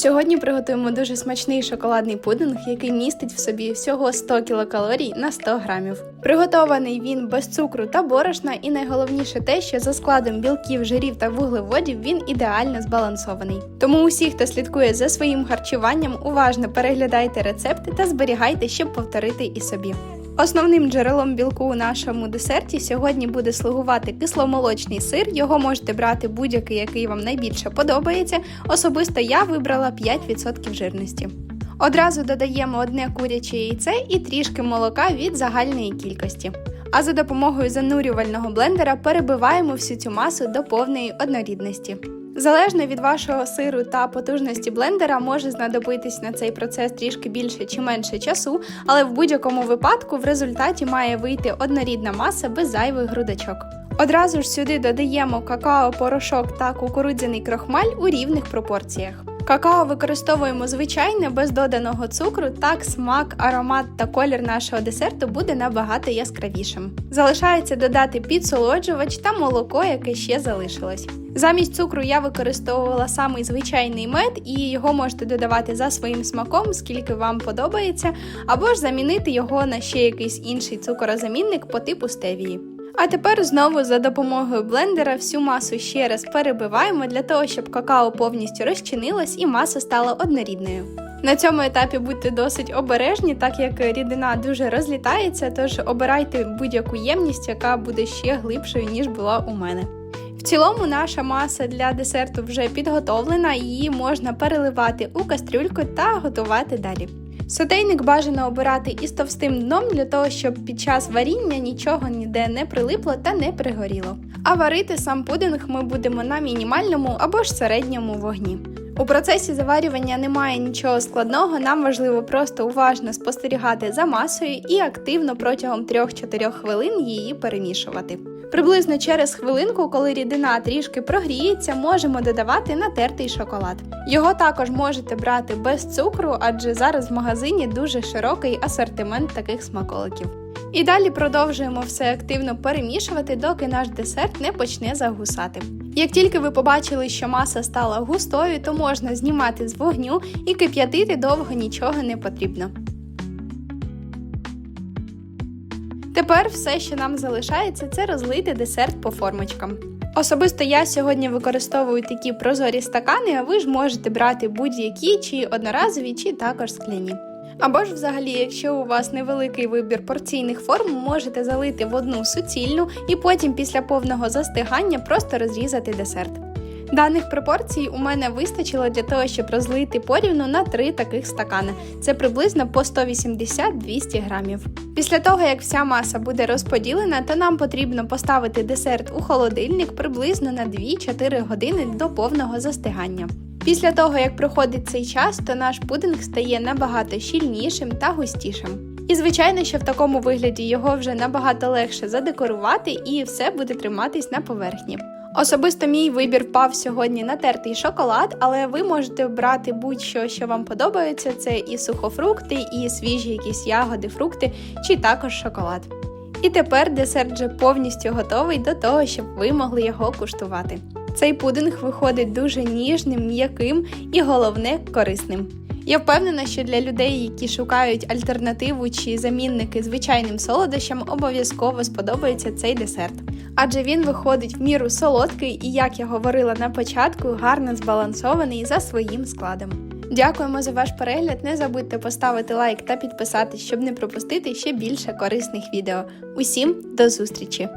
Сьогодні приготуємо дуже смачний шоколадний пудинг, який містить в собі всього 100 кілокалорій на 100 грамів. Приготований він без цукру та борошна, і найголовніше те, що за складом білків, жирів та вуглеводів він ідеально збалансований. Тому усі, хто слідкує за своїм харчуванням, уважно переглядайте рецепти та зберігайте, щоб повторити і собі. Основним джерелом білку у нашому десерті сьогодні буде слугувати кисломолочний сир. Його можете брати будь-який, який вам найбільше подобається. Особисто я вибрала 5% жирності. Одразу додаємо одне куряче яйце і трішки молока від загальної кількості. А за допомогою занурювального блендера перебиваємо всю цю масу до повної однорідності. Залежно від вашого сиру та потужності блендера може знадобитись на цей процес трішки більше чи менше часу, але в будь-якому випадку в результаті має вийти однорідна маса без зайвих грудочок. Одразу ж сюди додаємо какао-порошок та кукурудзяний крохмаль у рівних пропорціях. Какао використовуємо звичайне без доданого цукру, так смак, аромат та колір нашого десерту буде набагато яскравішим. Залишається додати підсолоджувач та молоко, яке ще залишилось. Замість цукру я використовувала самий звичайний мед, і його можете додавати за своїм смаком, скільки вам подобається, або ж замінити його на ще якийсь інший цукорозамінник по типу стевії. А тепер знову за допомогою блендера всю масу ще раз перебиваємо для того, щоб какао повністю розчинилось і маса стала однорідною. На цьому етапі будьте досить обережні, так як рідина дуже розлітається, тож обирайте будь-яку ємність, яка буде ще глибшою, ніж була у мене. В цілому наша маса для десерту вже підготовлена, її можна переливати у кастрюльку та готувати далі. Сотейник бажано обирати із товстим дном для того, щоб під час варіння нічого ніде не прилипло та не пригоріло. А варити сам пудинг ми будемо на мінімальному або ж середньому вогні. У процесі заварювання немає нічого складного, нам важливо просто уважно спостерігати за масою і активно протягом 3-4 хвилин її перемішувати. Приблизно через хвилинку, коли рідина трішки прогріється, можемо додавати натертий шоколад. Його також можете брати без цукру, адже зараз в магазині дуже широкий асортимент таких смаколиків. І далі продовжуємо все активно перемішувати, доки наш десерт не почне загусати. Як тільки ви побачили, що маса стала густою, то можна знімати з вогню і кип'ятити довго нічого не потрібно. Тепер все, що нам залишається, це розлити десерт по формочкам. Особисто я сьогодні використовую такі прозорі стакани, а ви ж можете брати будь-які, чи одноразові, чи також скляні. Або ж, взагалі, якщо у вас невеликий вибір порційних форм, можете залити в одну суцільну і потім після повного застигання просто розрізати десерт. Даних пропорцій у мене вистачило для того, щоб розлити порівну на три таких стакани. Це приблизно по 180-200 грамів. Після того, як вся маса буде розподілена, то нам потрібно поставити десерт у холодильник приблизно на 2-4 години до повного застигання. Після того, як проходить цей час, то наш пудинг стає набагато щільнішим та густішим. І звичайно, що в такому вигляді його вже набагато легше задекорувати і все буде триматись на поверхні. Особисто мій вибір впав сьогодні на тертий шоколад, але ви можете брати будь-що, що вам подобається. Це і сухофрукти, і свіжі якісь ягоди, фрукти, чи також шоколад. І тепер десерт вже повністю готовий до того, щоб ви могли його куштувати. Цей пудинг виходить дуже ніжним, м'яким і головне корисним. Я впевнена, що для людей, які шукають альтернативу чи замінники звичайним солодощам, обов'язково сподобається цей десерт. Адже він виходить в міру солодкий і, як я говорила на початку, гарно збалансований за своїм складом. Дякуємо за ваш перегляд. Не забудьте поставити лайк та підписатись, щоб не пропустити ще більше корисних відео. Усім до зустрічі!